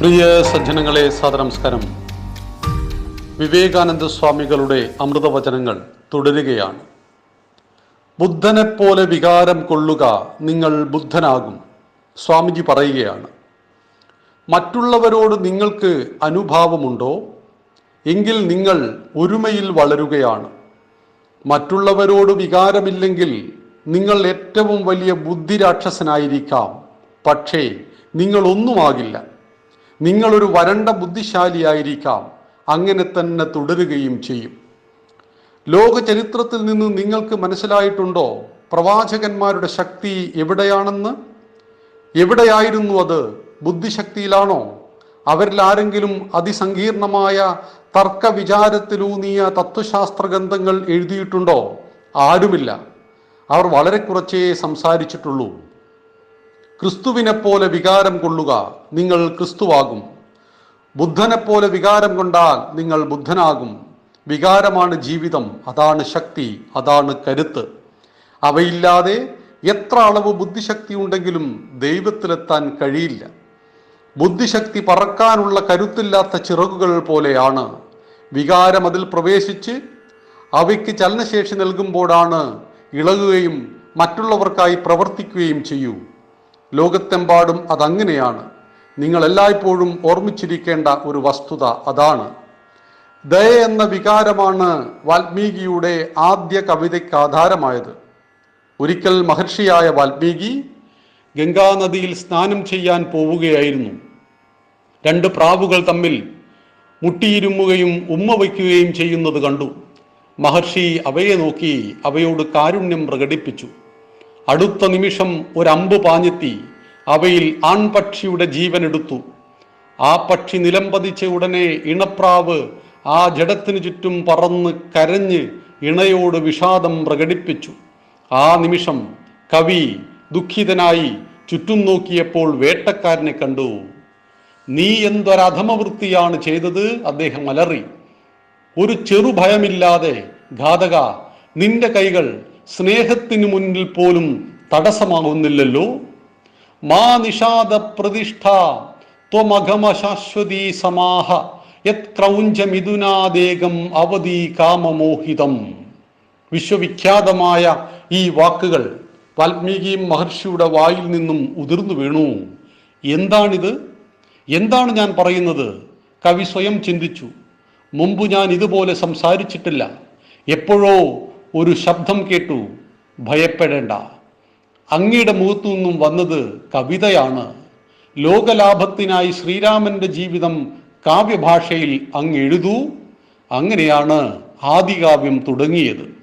പ്രിയ സജ്ജനങ്ങളെ സാദനമസ്കാരം വിവേകാനന്ദ സ്വാമികളുടെ അമൃതവചനങ്ങൾ തുടരുകയാണ്. ബുദ്ധനെപ്പോലെ വികാരം കൊള്ളുക നിങ്ങൾ ബുദ്ധനാകും സ്വാമിജി പറയുകയാണ്. മറ്റുള്ളവരോട് നിങ്ങൾക്ക് അനുഭാവമുണ്ടോ? എങ്കിൽ നിങ്ങൾ ഒരുമയിൽ വളരുകയാണ്. മറ്റുള്ളവരോട് വികാരമില്ലെങ്കിൽ നിങ്ങൾ ഏറ്റവും വലിയ ബുദ്ധിരാക്ഷസനായിരിക്കാം പക്ഷേ നിങ്ങളൊന്നുമാകില്ല നിങ്ങളൊരു വരണ്ട ബുദ്ധിശാലിയായിരിക്കാം. അങ്ങനെ തന്നെ തുടരുകയും ചെയ്യും. ലോക ചരിത്രത്തിൽ നിന്ന് നിങ്ങൾക്ക് മനസ്സിലായിട്ടുണ്ടോ? പ്രവാചകന്മാരുടെ ശക്തി എവിടെയാണെന്ന്? എവിടെയായിരുന്നു അത്? ബുദ്ധിശക്തിയിലാണോ? അവരിൽ ആരെങ്കിലും അതിസങ്കീർണമായ തർക്ക വിചാരത്തിലൂന്നിയ തത്വശാസ്ത്ര ഗ്രന്ഥങ്ങൾ എഴുതിയിട്ടുണ്ടോ? ആരുമില്ല. അവർ വളരെ കുറച്ചേ സംസാരിച്ചിട്ടുള്ളൂ. ക്രിസ്തുവിനെ പോലെ വികാരം കൊള്ളുക നിങ്ങൾ ക്രിസ്തുവാകും. ബുദ്ധനെപ്പോലെ വികാരം കൊണ്ടാൽ നിങ്ങൾ ബുദ്ധനാകും. വികാരമാണ് ജീവിതം അതാണ് ശക്തി അതാണ് കരുത്ത്. അവയില്ലാതെ എത്ര അളവ് ബുദ്ധിശക്തി ഉണ്ടെങ്കിലും ദൈവത്തിലെത്താൻ കഴിയില്ല. ബുദ്ധിശക്തി പറക്കാനുള്ള കരുത്തില്ലാത്ത ചിറകുകൾ പോലെയാണ്. വികാരം അതിൽ പ്രവേശിച്ച് അവയ്ക്ക് ചലനശേഷി നൽകുമ്പോഴാണ് ഇളകുകയും മറ്റുള്ളവർക്കായി പ്രവർത്തിക്കുകയും ചെയ്യൂ. ലോകത്തെമ്പാടും അതങ്ങനെയാണ്. നിങ്ങൾ എല്ലായ്പ്പോഴും ഓർമ്മിച്ചിരിക്കേണ്ട ഒരു വസ്തുത അതാണ്. ദയ എന്ന വികാരമാണ് വാൽമീകിയുടെ ആദ്യ കവിതയ്ക്ക് ആധാരമായത് ഒരിക്കൽ മഹർഷിയായ വാൽമീകി ഗംഗാനദിയിൽ സ്നാനം ചെയ്യാൻ പോവുകയായിരുന്നു. രണ്ട് പ്രാവുകൾ തമ്മിൽ മുട്ടിയിരുമ്മുകയും ഉമ്മ വയ്ക്കുകയും ചെയ്യുന്നത് കണ്ടു. മഹർഷി അവയെ നോക്കി അവയോട് കാരുണ്യം പ്രകടിപ്പിച്ചു. അടുത്ത നിമിഷം ഒരമ്പ് പാഞ്ഞെത്തി അവയിൽ ആൺപക്ഷിയുടെ ജീവൻ എടുത്തു. ആ പക്ഷി നിലംപതിച്ച ഉടനെ ഇണപ്രാവ് ആ ജഡത്തിനു ചുറ്റും പറന്ന് കരഞ്ഞ് ഇണയോട് വിഷാദം പ്രകടിപ്പിച്ചു. ആ നിമിഷം കവി ദുഃഖിതനായി ചുറ്റും നോക്കിയപ്പോൾ വേട്ടക്കാരനെ കണ്ടു. നീ എന്തൊരധമവൃത്തിയാണ് ചെയ്തത്? അദ്ദേഹം അലറി. ഒരു ചെറുഭയമില്ലാതെ ഘാതക നിന്റെ കൈകൾ സ്നേഹത്തിനു മുന്നിൽ പോലും തടസ്സമാകുന്നില്ലല്ലോ മാ നിഷാദ പ്രതിഷ്ഠ ത്വമഘമ ശാശ്വതീ സമാഹ യത് അവധി കാമമോഹിതം. വിശ്വവിഖ്യാതമായ ഈ വാക്കുകൾ വാൽമീകി മഹർഷിയുടെ വായിൽ നിന്നും ഉതിർന്നു വീണു. എന്താണിത്? എന്താണ് ഞാൻ പറയുന്നത്? കവി സ്വയം ചിന്തിച്ചു. മുമ്പ് ഞാൻ ഇതുപോലെ സംസാരിച്ചിട്ടില്ല. എപ്പോഴോ ഒരു ശബ്ദം കേട്ടു ഭയപ്പെടേണ്ട. അങ്ങയുടെ മുഖത്തു നിന്നും വന്നത് കവിതയാണ്. ലോകലാഭത്തിനായി ശ്രീരാമന്റെ ജീവിതം കാവ്യഭാഷയിൽ അങ്ങ് എഴുതൂ. അങ്ങനെയാണ് ആദികാവ്യം തുടങ്ങിയത്.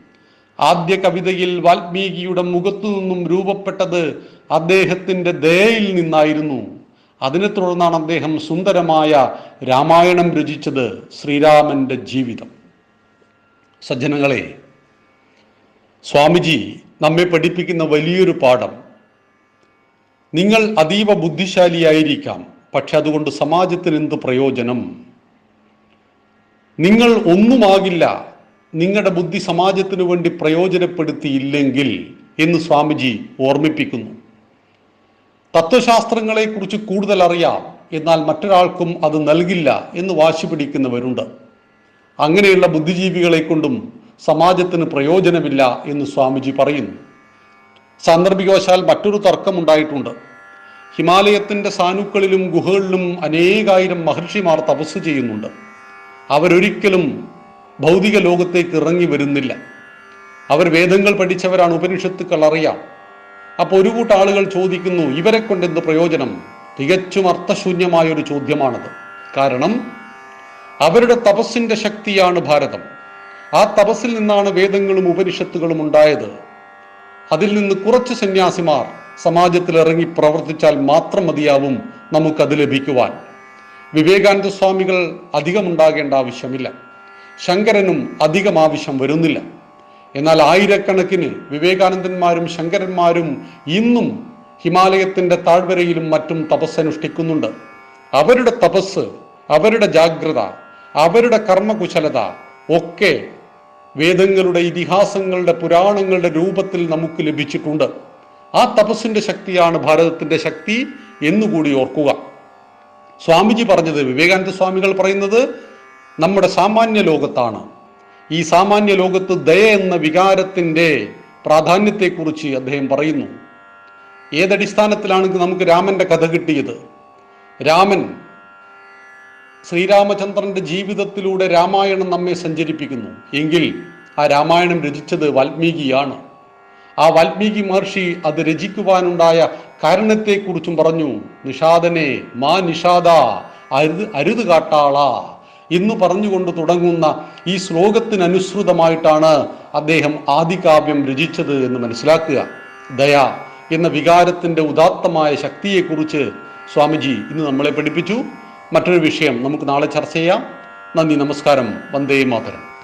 ആദ്യ കവിതയിൽ വാൽമീകിയുടെ മുഖത്തു നിന്നും രൂപപ്പെട്ടത് അദ്ദേഹത്തിന്റെ ദയയിൽ നിന്നായിരുന്നു. അതിനെ തുടർന്നാണ് അദ്ദേഹം സുന്ദരമായ രാമായണം രചിച്ചത് ശ്രീരാമന്റെ ജീവിതം. സജ്ജനങ്ങളെ സ്വാമിജി നമ്മെ പഠിപ്പിക്കുന്ന വലിയൊരു പാഠം. നിങ്ങൾ അതീവ ബുദ്ധിശാലിയായിരിക്കാം പക്ഷെ അതുകൊണ്ട് സമാജത്തിന് എന്ത് പ്രയോജനം? നിങ്ങൾ ഒന്നുമാകില്ല നിങ്ങളുടെ ബുദ്ധി സമാജത്തിന് വേണ്ടി പ്രയോജനപ്പെടുത്തിയില്ലെങ്കിൽ എന്ന് സ്വാമിജി ഓർമ്മിപ്പിക്കുന്നു. തത്വശാസ്ത്രങ്ങളെക്കുറിച്ച് കൂടുതൽ അറിയാം എന്നാൽ മറ്റൊരാൾക്കും അത് നൽകില്ല എന്ന് വാശി പിടിക്കുന്നവരുണ്ട്. അങ്ങനെയുള്ള ബുദ്ധിജീവികളെ കൊണ്ടും സമാജത്തിന് പ്രയോജനമില്ല എന്ന് സ്വാമിജി പറയുന്നു. സാന്ദർഭികവശാൽ മറ്റൊരു തർക്കമുണ്ടായിട്ടുണ്ട്. ഹിമാലയത്തിന്റെ സാനുക്കളിലും ഗുഹകളിലും അനേകായിരം മഹർഷിമാർ തപസ് ചെയ്യുന്നുണ്ട്. അവരൊരിക്കലും ഭൗതിക ലോകത്തേക്ക് ഇറങ്ങി വരുന്നില്ല. അവർ വേദങ്ങൾ പഠിച്ചവരാണ് ഉപനിഷത്തുക്കൾ അറിയാം. അപ്പോൾ ഒരു കൂട്ടം ആളുകൾ ചോദിക്കുന്നു ഇവരെ കൊണ്ട് എന്ത് പ്രയോജനം? തികച്ചും അർത്ഥശൂന്യമായ ഒരു ചോദ്യമാണത്. കാരണം അവരുടെ തപസ്സിന്റെ ശക്തിയാണ് ഭാരതം. ആ തപസ്സിൽ നിന്നാണ് വേദങ്ങളും ഉപനിഷത്തുകളും ഉണ്ടായത്. അതിൽ നിന്ന് കുറച്ച് സന്യാസിമാർ സമാജത്തിൽ ഇറങ്ങി പ്രവർത്തിച്ചാൽ മാത്രം മതിയാവും നമുക്കത് ലഭിക്കുവാൻ. വിവേകാനന്ദ സ്വാമികൾ അധികമുണ്ടാകേണ്ട ആവശ്യമില്ല. ശങ്കരനും അധികം ആവശ്യം വരുന്നില്ല. എന്നാൽ ആയിരക്കണക്കിന് വിവേകാനന്ദന്മാരും ശങ്കരന്മാരും ഇന്നും ഹിമാലയത്തിന്റെ താഴ്വരയിലും മറ്റും തപസ്സനുഷ്ഠിക്കുന്നുണ്ട്. അവരുടെ തപസ് അവരുടെ ജാഗ്രത അവരുടെ കർമ്മകുശലത ഒക്കെ വേദങ്ങളുടെ ഇതിഹാസങ്ങളുടെ പുരാണങ്ങളുടെ രൂപത്തിൽ നമുക്ക് ലഭിച്ചിട്ടുണ്ട്. ആ തപസ്സിന്റെ ശക്തിയാണ് ഭാരതത്തിന്റെ ശക്തി എന്നുകൂടി ഓർക്കുക. സ്വാമിജി പറഞ്ഞത് വിവേകാനന്ദ സ്വാമികൾ പറയുന്നത് നമ്മുടെ സാമാന്യ ലോകത്താണ്. ഈ സാമാന്യ ലോകത്ത് ദയ എന്ന വികാരത്തിന്റെ പ്രാധാന്യത്തെക്കുറിച്ച് അദ്ദേഹം പറയുന്നു. ഏതടിസ്ഥാനത്തിലാണ് നമുക്ക് രാമന്റെ കഥ കിട്ടിയത്? രാമൻ ശ്രീരാമചന്ദ്രന്റെ ജീവിതത്തിലൂടെ രാമായണം നമ്മെ സഞ്ചരിപ്പിക്കുന്നു. എങ്കിൽ ആ രാമായണം രചിച്ചത് വാൽമീകിയാണ്. ആ വാൽമീകി മഹർഷി അത് രചിക്കുവാനുണ്ടായ കാരണത്തെക്കുറിച്ചും പറഞ്ഞു നിഷാദനെ മാ നിഷാദ അരുത് അരുത് കാട്ടാള എന്ന് പറഞ്ഞുകൊണ്ട് തുടങ്ങുന്ന ഈ ശ്ലോകത്തിനനുസൃതമായിട്ടാണ് അദ്ദേഹം ആദികാവ്യം രചിച്ചത് എന്ന് മനസ്സിലാക്കുക. ദയ എന്ന വികാരത്തിന്റെ ഉദാത്തമായ ശക്തിയെക്കുറിച്ച് സ്വാമിജി ഇന്ന് നമ്മളെ പഠിപ്പിച്ചു. മറ്റൊരു വിഷയം നമുക്ക് നാളെ ചർച്ച ചെയ്യാം. നന്ദി നമസ്കാരം. വന്ദേ മാതരം.